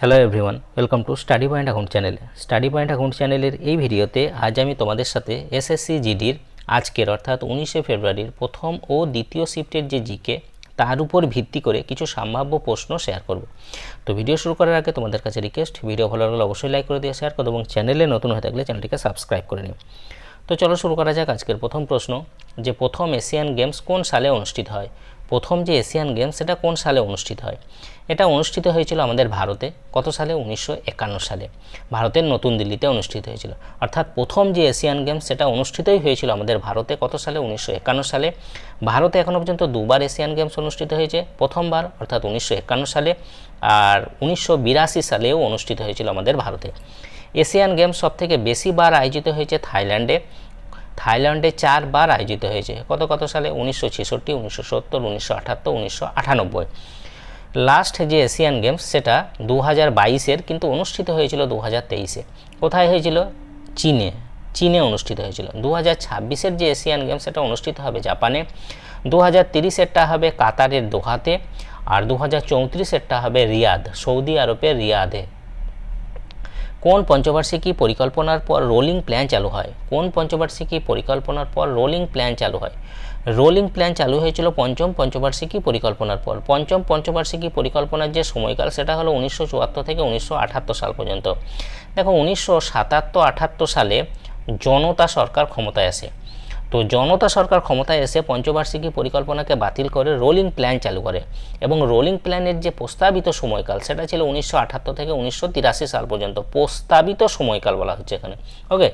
Hello everyone welcome to study point account channel study point account চ্যানেলের এই ভিডিওতে আজ আমি তোমাদের সাথে এসএসসি জিডির আজকের অর্থাৎ উনিশে ফেব্রুয়ারির প্রথম ও দ্বিতীয় শিফটের যে জিকে তার উপর ভিত্তি করে কিছু সম্ভাব্য প্রশ্ন শেয়ার করব। তো ভিডিও শুরু করার আগে তোমাদের কাছে রিকোয়েস্ট ভিডিও ভালো লাগলে অবশ্যই লাইক করে দিয়ে শেয়ার করো এবং চ্যানেলে নতুন হয়ে থাকলে চ্যানেলটিকে সাবস্ক্রাইব করে নিও। তো চলো শুরু করা যাক আজকের প্রথম প্রশ্ন, যে প্রথম এশিয়ান গেমস কোন সালে অনুষ্ঠিত হয়? প্রথম যে এশিয়ান গেমস, সেটা কোন সালে অনুষ্ঠিত হয়? এটা অনুষ্ঠিত হয়েছিল আমাদের ভারতে। কত সালে? উনিশশো একান্ন সালে। ভারতের নতুন দিল্লিতে অনুষ্ঠিত হয়েছিল। অর্থাৎ প্রথম যে এশিয়ান গেমস, সেটা অনুষ্ঠিতই হয়েছিল আমাদের ভারতে। কত সালে? উনিশশো একান্ন সালে। ভারতে এখনও পর্যন্ত দুবার এশিয়ান গেমস অনুষ্ঠিত হয়েছে, প্রথমবার, অর্থাৎ উনিশশো একান্ন সালে। আর উনিশশো বিরাশি সালেও অনুষ্ঠিত হয়েছিল আমাদের ভারতে। এশিয়ান গেমস সবথেকে বেশি বার আয়োজিত হয়েছে থাইল্যান্ডে। থাইল্যান্ডে চারবার আয়োজিত হয়েছে। কত কত সালে? উনিশশো ছেষট্টি, উনিশশো সত্তর, উনিশশো আটাত্তর, উনিশশো আটানব্বই। লাস্ট যে এশিয়ান গেমস সেটা দু হাজার বাইশের, কিন্তু অনুষ্ঠিত হয়েছিল দু হাজার তেইশে। কোথায় হয়েছিল? চীনে। চীনে অনুষ্ঠিত হয়েছিল। দু হাজার ছাব্বিশের যে এশিয়ান গেমস সেটা অনুষ্ঠিত হবে জাপানে। দু হাজার তিরিশেরটা হবে কাতারের দোহাতে। আর দু হাজার চৌত্রিশেরটা হবে রিয়াদ, সৌদি আরবের রিয়াদে। কোন পঞ্চবার্ষিকী পরিকল্পনার পর রোলিং প্ল্যান চালু হয়? কোন পঞ্চবার্ষিকী পরিকল্পনার পর রোলিং প্ল্যান চালু হয়? রোলিং প্ল্যান চালু হয়েছিল পঞ্চম পঞ্চবার্ষিকী পরিকল্পনার পর। পঞ্চম পঞ্চবার্ষিকী পরিকল্পনার যে সময়কাল, সেটা হলো উনিশশো চুয়াত্তর থেকে উনিশশো আঠাত্তর সাল পর্যন্ত। দেখো, উনিশশো সাতাত্তর আঠাত্তর সালে জনতা সরকার ক্ষমতায় আসে। তো জনতা সরকার ক্ষমতায় এসে পঞ্চবার্ষিকী পরিকল্পনাকে বাতিল করে রোলিং প্ল্যান চালু করে। এবং রোলিং প্ল্যানের যে প্রস্তাবিত সময়কাল, সেটা ছিল উনিশশো থেকে উনিশশো তিরাশি সাল পর্যন্ত। প্রস্তাবিত সময়কাল বলা হচ্ছে এখানে। ওকে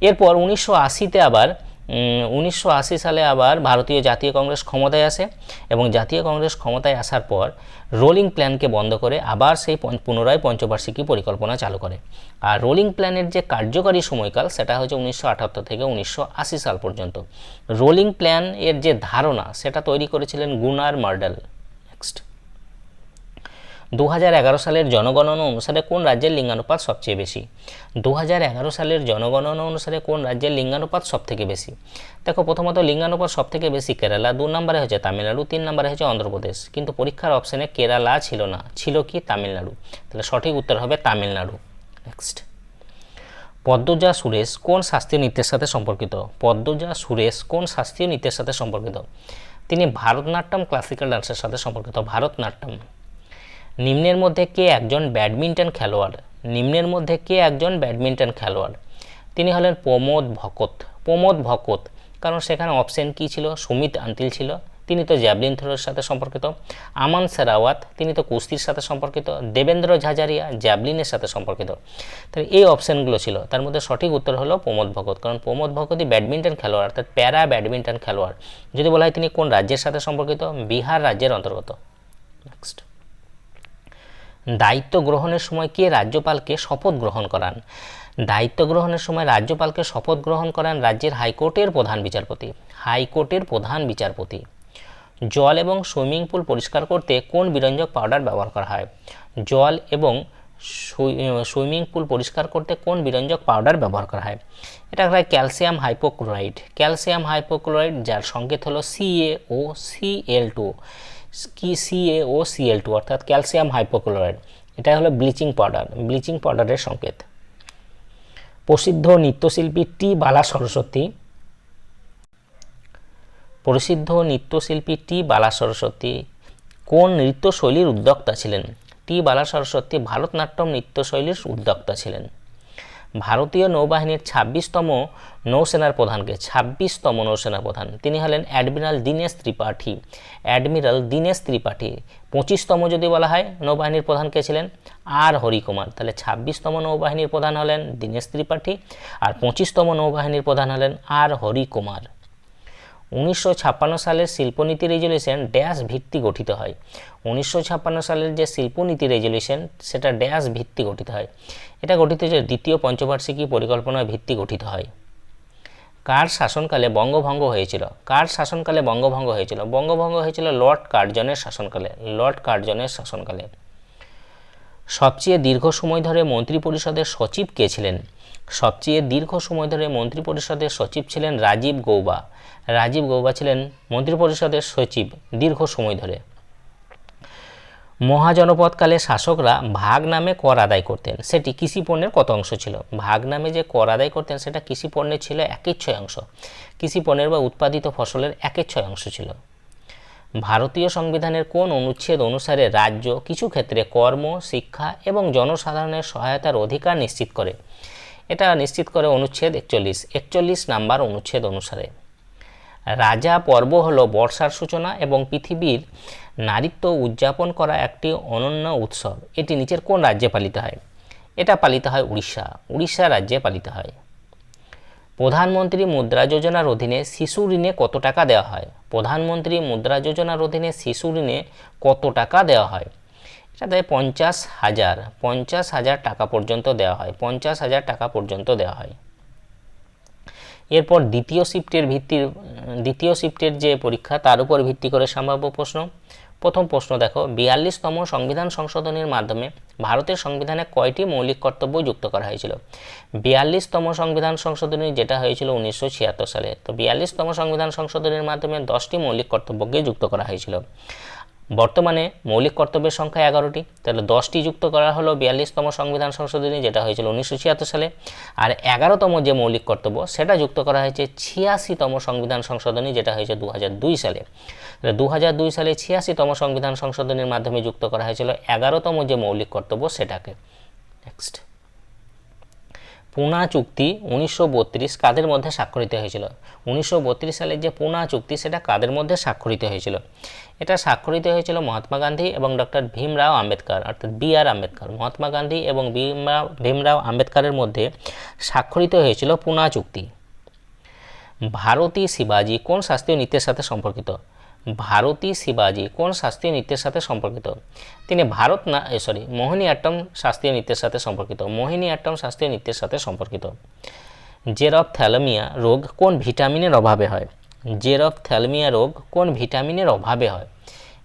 এরপর উনিশশো আশিতে আবার উনিশশো আশি সালে আবার ভারতীয় জাতীয় কংগ্রেস ক্ষমতায় আসে এবং জাতীয় কংগ্রেস ক্ষমতায় আসার পর রোলিং প্ল্যানকে বন্ধ করে আবার সেই পুনরায় পঞ্চবার্ষিকী পরিকল্পনা চালু করে। আর রোলিং প্ল্যানের যে কার্যকারী সময়কাল, সেটা হচ্ছে উনিশশো আটাত্তর থেকে উনিশশো আশি সাল পর্যন্ত। রোলিং প্ল্যান এর যে ধারণা, সেটা তৈরি করেছিলেন গুনার মার্ডাল। নেক্সট দু হাজার এগারো সালের জনগণনা অনুসারে কোন রাজ্যের লিঙ্গানুপাত সবচেয়ে বেশি? দু হাজার এগারো সালের জনগণনা অনুসারে কোন রাজ্যের লিঙ্গানুপাত সবথেকে বেশি? দেখো, প্রথমত লিঙ্গানুপাত সবথেকে বেশি কেরালা, দু নম্বরে হচ্ছে তামিলনাড়ু, তিন নম্বরে হচ্ছে অন্ধ্রপ্রদেশ। কিন্তু পরীক্ষার অপশানে কেরালা ছিল না, ছিল কি তামিলনাড়ু? তাহলে সঠিক উত্তর হবে তামিলনাড়ু। নেক্সট পদ্মজা সুরেশ কোন শাস্ত্রীয় নৃত্যের সাথে সম্পর্কিত? পদ্মজা সুরেশ কোন শাস্ত্রীয় নৃত্যের সাথে সম্পর্কিত? তিনি ভারতনাট্যম ক্লাসিক্যাল ডান্সের সাথে সম্পর্কিত, ভারতনাট্যম। নিম্নের মধ্যে কে একজন ব্যাডমিন্টন খেলোয়াড়? নিম্নের মধ্যে কে একজন ব্যাডমিন্টন খেলোয়াড়? তিনি হলেন প্রমোদ ভকত। প্রমোদ ভকত, কারণ সেখানে অপশন কী ছিল? সুমিত আন্তিল ছিল। তিনি তো জ্যাভলিন থ্রোর সাথে সম্পর্কিত। আমান সেরাওয়াত, তিনি তো কুস্তির সাথে সম্পর্কিত। দেবেন্দ্র ঝাঝারিয়া, জ্যাভলিনের সাথে সম্পর্কিত। তাহলে এই অপশানগুলো ছিল। তার মধ্যে সঠিক উত্তর হলো প্রমোদ ভগত কারণ প্রমোদ ভগতই ব্যাডমিন্টন খেলোয়াড়, অর্থাৎ প্যারা ব্যাডমিন্টন খেলোয়াড়। যদি বলা হয় তিনি কোন রাজ্যের সাথে সম্পর্কিত? বিহার রাজ্যের অন্তর্গত। নেক্সট দায়িত্ব গ্রহণের সময় কে রাজ্যপালকে শপথ গ্রহণ করান? দায়িত্ব গ্রহণের সময় রাজ্যপালকে শপথ গ্রহণ করান রাজ্যের হাইকোর্টের প্রধান বিচারপতি। হাইকোর্টের প্রধান বিচারপতি। জল এবং সুইমিং পুল পরিষ্কার করতে কোন বিরঞ্জক পাউডার ব্যবহার করা হয়? জল এবং সুইমিং পুল পরিষ্কার করতে কোন বিরঞ্জক পাউডার ব্যবহার করা হয়? এটা হয় ক্যালসিয়াম হাইপোক্লোরাইড। ক্যালসিয়াম হাইপোক্লোরাইড যার সংকেত হলো সিএ ও সিএল টু কি সিএ ও সিএল টু অর্থাৎ ক্যালসিয়াম হাইপোক্লোরাইড এটা হলো ব্লিচিং পাউডার ব্লিচিং পাউডারের সংকেত। প্রসিদ্ধ নৃত্যশিল্পী টি বালা সরস্বতী। প্রসিদ্ধ নৃত্যশিল্পী টি বালা সরস্বতী কোন নৃত্যশৈলীর উদ্যোক্তা ছিলেন? টি বালা সরস্বতী ভারতনাট্যম নৃত্যশৈলীর উদ্যোক্তা ছিলেন। ভারতীয় নৌবাহিনীর ছাব্বিশতম নৌসেনার প্রধানকে, ছাব্বিশতম নৌসেনা প্রধান। তিনি হলেন অ্যাডমিরাল দীনেশ ত্রিপাঠী। অ্যাডমিরাল দীনেশ ত্রিপাঠী, পঁচিশতম যদি বলা হয়, নৌবাহিনীর প্রধান কে ছিলেন? আর হরিকুমার। তাহলে ছাব্বিশতম নৌবাহিনীর প্রধান হলেন দীনেশ ত্রিপাঠী, আর পঁচিশতম নৌবাহিনীর প্রধান হলেন আর হরিকুমার। উনিশশো ছাপ্পান্ন সালের শিল্পনীতি রেজলিউশন ড্যাশ ভিত্তি গঠিত হয়। উনিশশো ছাপ্পান্ন সালের যে শিল্পনীতি রেজলিউশন সেটা ড্যাশ ভিত্তি গঠিত হয়। এটা গঠিত হয়েছে দ্বিতীয় পঞ্চবার্ষিকী পরিকল্পনা ভিত্তি গঠিত হয়। কার শাসনকালে বঙ্গভঙ্গ হয়েছিল? কার শাসনকালে বঙ্গভঙ্গ হয়েছিল? বঙ্গভঙ্গ হয়েছিল লর্ড কার্জনের শাসনকালে, লর্ড কার্জনের শাসনকালে। সবচেয়ে দীর্ঘ সময় ধরে মন্ত্রিপরিষদের সচিব কে ছিলেন? সবচেয়ে দীর্ঘ সময় ধরে মন্ত্রিপরিষদের সচিব ছিলেন রাজীব গৌবা। রাজীব গৌবা ছিলেন মন্ত্রিপরিষদের সচিব দীর্ঘ সময় ধরে। মহাজনপদকালে শাসকরা ভাগ নামে কর আদায় করতেন। সেটি কৃষি পণ্যের কত অংশ ছিল? ভাগ নামে যে কর আদায় করতেন, সেটা কৃষি পণ্যের ছিল একের ছয় অংশ। কৃষি পণ্যের বা উৎপাদিত ফসলের একের ছয় অংশ ছিল। ভারতীয় সংবিধানের কোন অনুচ্ছেদ অনুসারে রাজ্য কিছু ক্ষেত্রে কর্ম, শিক্ষা এবং জনসাধারণের সহায়তার অধিকার নিশ্চিত করে। এটা নিশ্চিত করে অনুচ্ছেদ একচল্লিশ। একচল্লিশ নাম্বার অনুচ্ছেদ অনুসারে। রাজা পর্ব হলো বর্ষার সূচনা এবং পৃথিবীর নারীত্ব উদযাপন করা একটি অনন্য উৎসব। এটি নিচের কোন রাজ্যে পালিত হয়? এটা পালিত হয় উড়িষ্যা। উড়িষ্যা রাজ্যে পালিত হয়। প্রধানমন্ত্রী মুদ্রা যোজনার অধীনে শিশু ঋণে কত টাকা দেওয়া হয়? প্রধানমন্ত্রী মুদ্রা যোজনার অধীনে শিশু ঋণে কত টাকা দেওয়া হয়? এটা দেয় পঞ্চাশ হাজার পঞ্চাশ হাজার টাকা পর্যন্ত দেওয়া হয়, পঞ্চাশ হাজার টাকা পর্যন্ত দেওয়া হয়। এরপর দ্বিতীয় শিফটের ভিত্তির, দ্বিতীয় শিফটের যে পরীক্ষা, তার উপর ভিত্তি করে সম্ভাব্য প্রশ্ন। প্রথম প্রশ্ন দেখো, বিয়াল্লিশতম সংবিধান সংশোধনের মাধ্যমে ভারতের সংবিধানে কয়টি মৌলিক কর্তব্য যুক্ত করা হয়েছিল? বিয়াল্লিশতম সংবিধান সংশোধনী যেটা হয়েছিল উনিশশো ছিয়াত্তর সালে। তো বিয়াল্লিশতম সংবিধান সংশোধনের মাধ্যমে দশটি মৌলিক কর্তব্যকে যুক্ত করা হয়েছিল। বর্তমানে মৌলিক কর্তব্যের সংখ্যা এগারোটি। তাহলে দশটি যুক্ত করা হলো বিয়াল্লিশতম সংবিধান সংশোধনী, যেটা হয়েছিল উনিশশো ছিয়াত্তর সালে। আর এগারোতম যে মৌলিক কর্তব্য, সেটা যুক্ত করা হয়েছে ছিয়াশিতম সংবিধান সংশোধনী, যেটা হয়েছে দু সালে। তাহলে দু সালে ছিয়াশিতম সংবিধান সংশোধনীর মাধ্যমে যুক্ত করা হয়েছিল এগারোতম যে মৌলিক কর্তব্য, সেটাকে। নেক্সট পুনা চুক্তি উনিশশো বত্রিশ কাদের মধ্যে স্বাক্ষরিত হয়েছিল? উনিশশো বত্রিশ সালের যে পুনা চুক্তি, সেটা কাদের মধ্যে স্বাক্ষরিত হয়েছিল? এটা স্বাক্ষরিত হয়েছিল মহাত্মা গান্ধী এবং ডক্টর ভীমরাও আম্বেদকর, অর্থাৎ বি আর আম্বেদকর। মহাত্মা গান্ধী এবং ভীমরাও ভীমরাও আম্বেদকরের মধ্যে স্বাক্ষরিত হয়েছিল পুনা চুক্তি। ভারতী শিবাজি কোন শাস্ত্রীয় নৃত্যের সাথে সম্পর্কিত? ভারতী শিবাজি, কোন শাস্ত্রীয় নৃত্যের সাথে সম্পর্কিত? তিনি ভারত না সরি মোহিনী আট্টম শাস্ত্রীয় নৃত্যের সাথে সম্পর্কিত। মোহিনী আট্টম শাস্ত্রীয় নৃত্যের সাথে সম্পর্কিত। জেরফ থ্যালামিয়া রোগ কোন ভিটামিনের অভাবে হয়? জেরফ থ্যালামিয়া রোগ কোন ভিটামিনের অভাবে হয়?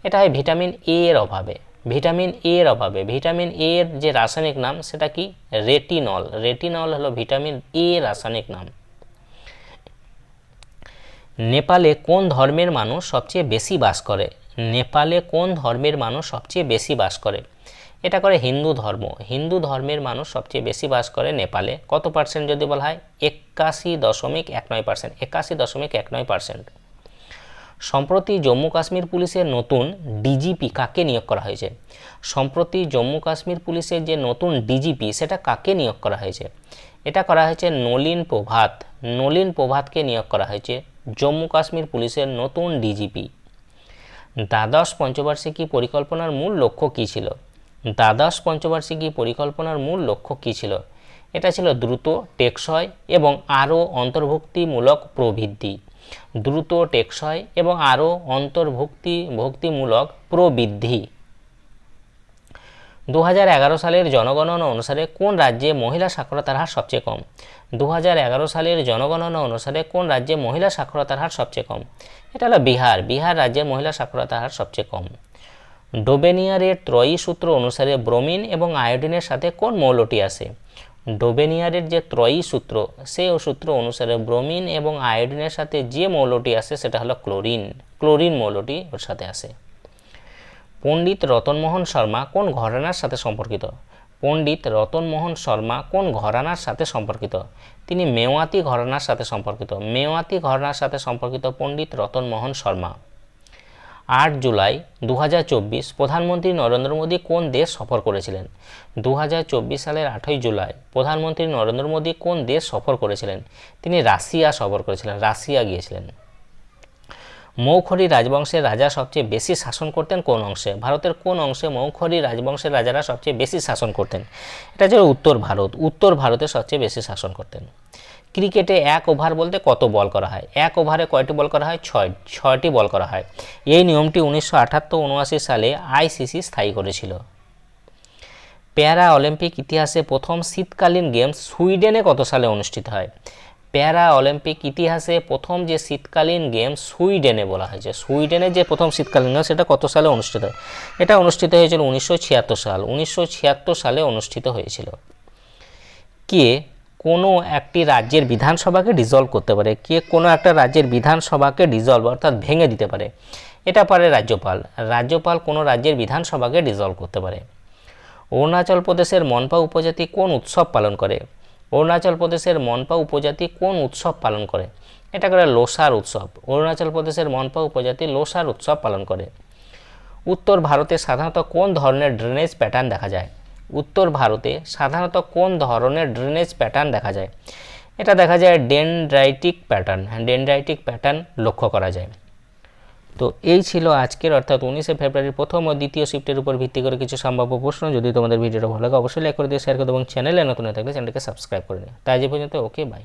এটা হয় ভিটামিন এ এর অভাবে। ভিটামিন এ এর অভাবে। ভিটামিন এ এর যে রাসায়নিক নাম, সেটা কি? রেটিনল। রেটিনল হলো ভিটামিন এ রাসায়নিক নাম। নেপালে কোন ধর্মের মানুষ সবচেয়ে বেশি বাস করে? নেপালে কোন ধর্মের মানুষ সবচেয়ে বেশি বাস করে? এটা করে হিন্দু ধর্ম। হিন্দু ধর্মের মানুষ সবচেয়ে বেশি বাস করে নেপালে। কত পার্সেন্ট যদি বলা হয়? একাশি দশমিক এক নয় পার্সেন্ট একাশি দশমিক এক নয় পার্সেন্ট সম্প্রতি জম্মু কাশ্মীর পুলিশের নতুন ডিজিপি কাকে নিয়োগ করা হয়েছে? সম্প্রতি জম্মু কাশ্মীর পুলিশের যে নতুন ডিজিপি, সেটা কাকে নিয়োগ করা হয়েছে? এটা করা হয়েছে নলিন প্রভাত। নলিন প্রভাতকে নিয়োগ করা হয়েছে। জম্মু কাশ্মীর পুলিশের নতুন ডিজিপি দ্বাদশ পঞ্চবার্ষিকী পরিকল্পনার মূল লক্ষ্য কী ছিল? দ্বাদশ পঞ্চবার্ষিকী পরিকল্পনার মূল লক্ষ্য কী ছিল? এটা ছিল দ্রুত, টেকসই এবং আরও অন্তর্ভুক্তিমূলক প্রবৃদ্ধি। দ্রুত, টেকসই এবং আরও অন্তর্ভুক্তি ভক্তিমূলক প্রবৃদ্ধি। দু হাজার এগারো সালের জনগণনা অনুসারে কোন রাজ্যে মহিলা সাক্ষরতার হার সবচেয়ে কম? দু হাজার এগারো সালের জনগণনা অনুসারে কোন রাজ্যে মহিলা সাক্ষরতার হার সবচেয়ে কম? এটা হলো বিহার। বিহার রাজ্যের মহিলা সাক্ষরতার হার সবচেয়ে কম। ডোবেনিয়ারের ত্রয়ী সূত্র অনুসারে ব্রোমিন এবং আয়োডিনের সাথে কোন মৌলটি আসে ডোবেনিয়ারের যে ত্রয়ী সূত্র সেই সূত্র অনুসারে ব্রোমিন এবং আয়োডিনের সাথে যে মৌলটি আসে সেটা হলো ক্লোরিন। ক্লোরিন মৌলটি ওর সাথে আসে পণ্ডিত রতনমোহন শর্মা কোন ঘরানার সাথে সম্পর্কিত? পণ্ডিত রতনমোহন শর্মা কোন ঘরানার সাথে সম্পর্কিত? তিনি মেওয়াতি ঘরানার সাথে সম্পর্কিত। মেওয়াতি ঘরানার সাথে সম্পর্কিত পণ্ডিত রতনমোহন শর্মা। আট জুলাই দু হাজার চব্বিশ প্রধানমন্ত্রী নরেন্দ্র মোদী কোন দেশ সফর করেছিলেন? দু হাজার চব্বিশ সালের আটই জুলাই প্রধানমন্ত্রী নরেন্দ্র মোদী কোন দেশ সফর করেছিলেন? তিনি রাশিয়া সফর করেছিলেন, রাশিয়া গিয়েছিলেন। মৌখরি রাজবংশের রাজা সবচেয়ে বেশি শাসন করতেন কোন অংশে? ভারতের কোন অংশে মৌখরি রাজবংশের রাজারা সবচেয়ে বেশি শাসন করতেন? এটা ছিল উত্তর ভারত। উত্তর ভারতে সবচেয়ে বেশি শাসন করতেন। ক্রিকেটে এক ওভার বলতে কত বল করা হয়? এক ওভারে কয়টি বল করা হয়? ছয়, ছয়টি বল করা হয়। এই নিয়মটি উনিশশো আঠাত্তর উনআশি সালে আইসিসি স্থায়ী করেছিল। প্যারা অলিম্পিক ইতিহাসে প্রথম শীতকালীন গেমস সুইডেনে কত সালে অনুষ্ঠিত হয়? প্যারা অলিম্পিক ইতিহাসে প্রথম যে শীতকালীন গেম সুইডেনে বলা হয়েছে সুইডেনে যে প্রথম শীতকালীন গেম সেটা কত সালে অনুষ্ঠিত হয়? এটা অনুষ্ঠিত হয়েছিল উনিশশো ছিয়াত্তর সাল। উনিশশো ছিয়াত্তর সালে অনুষ্ঠিত হয়েছিল। কে কোনো একটি রাজ্যের বিধানসভাকে ডিজলভ করতে পারে? কে কোনো একটা রাজ্যের বিধানসভাকে ডিজলভ অর্থাৎ ভেঙে দিতে পারে? এটা পারে রাজ্যপাল। রাজ্যপাল কোনো রাজ্যের বিধানসভাকে ডিজলভ করতে পারে। অরুণাচল প্রদেশের মনপা উপজাতি কোন উৎসব পালন করে? অরুণাচল প্রদেশের মনপা উপজাতি কোন উৎসব পালন করে? এটা করে লোসার উৎসব। অরুণাচল প্রদেশের মনপা উপজাতি লোসার উৎসব পালন করে। উত্তর ভারতে সাধারণত কোন ধরনের ড্রেনেজ প্যাটার্ন দেখা যায়? উত্তর ভারতে সাধারণত কোন ধরনের ড্রেনেজ প্যাটার্ন দেখা যায়? এটা দেখা যায় ডেনড্রাইটিক প্যাটার্ন ডেনড্রাইটিক প্যাটার্ন লক্ষ্য করা যায়। তো এই ছিল আজকের, অর্থাৎ উনিশে ফেব্রুয়ারির প্রথম ও দ্বিতীয় শিফটের উপর ভিত্তি করে কিছু সম্ভাব্য প্রশ্ন। যদি তোমাদের ভিডিওটা ভালো লাগে, অবশ্যই লাইক করে দিয়ে শেয়ার করে এবং চ্যানেলে নতুন হয়ে থাকলে চ্যানেলকে সাবস্ক্রাইব করে নিও। তাই যে পর্যন্ত ওকে বাই